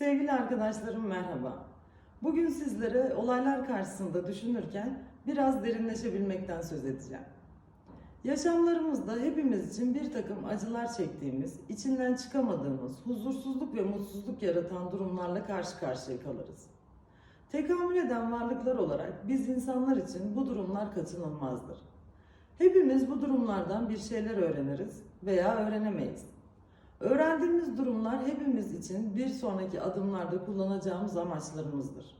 Sevgili arkadaşlarım merhaba. Bugün sizlere olaylar karşısında düşünürken biraz derinleşebilmekten söz edeceğim. Yaşamlarımızda hepimiz için bir takım acılar çektiğimiz, içinden çıkamadığımız, huzursuzluk ve mutsuzluk yaratan durumlarla karşı karşıya kalırız. Tekamül eden varlıklar olarak biz insanlar için bu durumlar kaçınılmazdır. Hepimiz bu durumlardan bir şeyler öğreniriz veya öğrenemeyiz. Öğrendiğimiz durumlar hepimiz için bir sonraki adımlarda kullanacağımız amaçlarımızdır.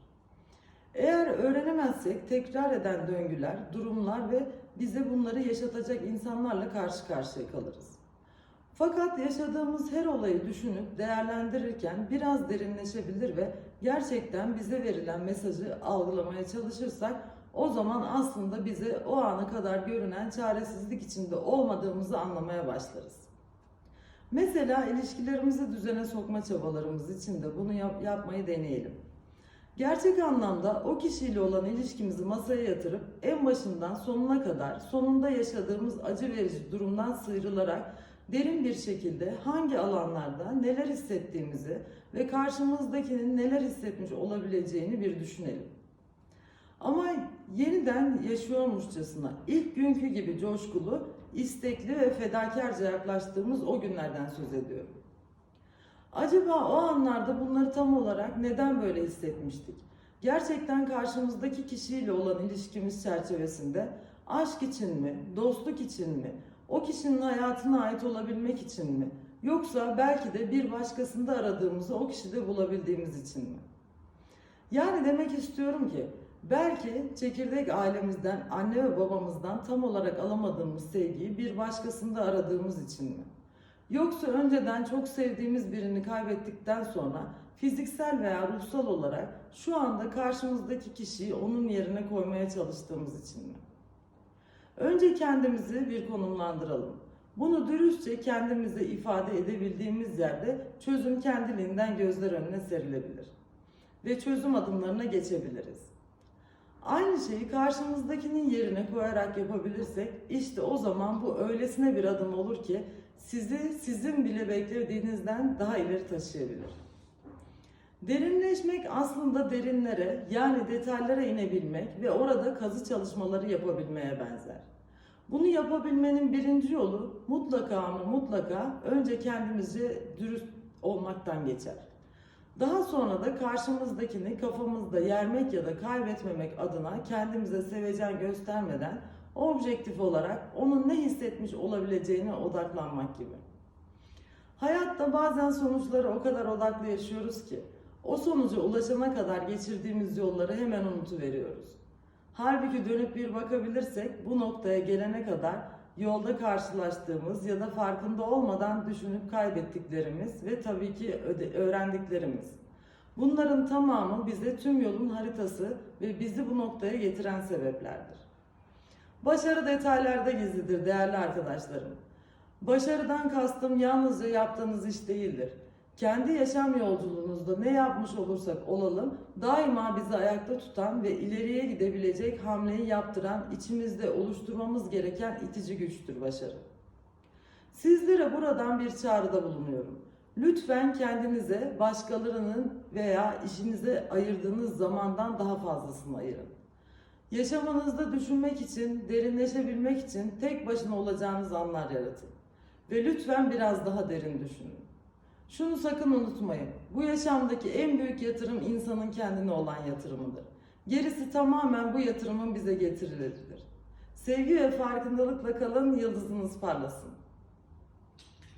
Eğer öğrenemezsek tekrar eden döngüler, durumlar ve bize bunları yaşatacak insanlarla karşı karşıya kalırız. Fakat yaşadığımız her olayı düşünüp değerlendirirken biraz derinleşebilir ve gerçekten bize verilen mesajı algılamaya çalışırsak o zaman aslında bize o ana kadar görünen çaresizlik içinde olmadığımızı anlamaya başlarız. Mesela ilişkilerimizi düzene sokma çabalarımız için de bunu yap- yapmayı deneyelim. Gerçek anlamda o kişiyle olan ilişkimizi masaya yatırıp en başından sonuna kadar sonunda yaşadığımız acı verici durumdan sıyrılarak derin bir şekilde hangi alanlarda neler hissettiğimizi ve karşımızdakinin neler hissetmiş olabileceğini bir düşünelim. Ama yeniden yaşıyormuşçasına ilk günkü gibi coşkulu, istekli ve fedakarca yaklaştığımız o günlerden söz ediyorum. Acaba o anlarda bunları tam olarak neden böyle hissetmiştik? Gerçekten karşımızdaki kişiyle olan ilişkimiz çerçevesinde aşk için mi, dostluk için mi, o kişinin hayatına ait olabilmek için mi, yoksa belki de bir başkasında aradığımızı o kişide bulabildiğimiz için mi? Yani demek istiyorum ki belki çekirdek ailemizden, anne ve babamızdan tam olarak alamadığımız sevgiyi bir başkasında aradığımız için mi? Yoksa önceden çok sevdiğimiz birini kaybettikten sonra fiziksel veya ruhsal olarak şu anda karşımızdaki kişiyi onun yerine koymaya çalıştığımız için mi? Önce kendimizi bir konumlandıralım. Bunu dürüstçe kendimize ifade edebildiğimiz yerde çözüm kendiliğinden gözler önüne serilebilir ve çözüm adımlarına geçebiliriz. Aynı şeyi karşımızdakinin yerine koyarak yapabilirsek işte o zaman bu öylesine bir adım olur ki sizi sizin bile beklediğinizden daha ileri taşıyabilir. Derinleşmek aslında derinlere yani detaylara inebilmek ve orada kazı çalışmaları yapabilmeye benzer. Bunu yapabilmenin birinci yolu mutlaka ama mutlaka önce kendimizce dürüst olmaktan geçer. Daha sonra da karşımızdakini kafamızda yermek ya da kaybetmemek adına kendimize sevecen göstermeden objektif olarak onun ne hissetmiş olabileceğine odaklanmak gibi. Hayatta bazen sonuçlara o kadar odaklı yaşıyoruz ki o sonuca ulaşana kadar geçirdiğimiz yolları hemen unutuveriyoruz. Halbuki dönüp bir bakabilirsek bu noktaya gelene kadar yolda karşılaştığımız ya da farkında olmadan düşünüp kaybettiklerimiz ve tabii ki öğrendiklerimiz. Bunların tamamı bize tüm yolun haritası ve bizi bu noktaya getiren sebeplerdir. Başarı detaylarda gizlidir değerli arkadaşlarım. Başarıdan kastım yalnızca yaptığınız iş değildir. Kendi yaşam yolculuğunuzda ne yapmış olursak olalım daima bizi ayakta tutan ve ileriye gidebilecek hamleyi yaptıran içimizde oluşturmamız gereken itici güçtür başarı. Sizlere buradan bir çağrıda bulunuyorum. Lütfen kendinize başkalarının veya işinize ayırdığınız zamandan daha fazlasını ayırın. Yaşamanızda düşünmek için, derinleşebilmek için tek başına olacağınız anlar yaratın. Ve lütfen biraz daha derin düşünün. Şunu sakın unutmayın. Bu yaşamdaki en büyük yatırım insanın kendine olan yatırımıdır. Gerisi tamamen bu yatırımın bize getirileridir. Sevgi ve farkındalıkla kalın, yıldızınız parlasın.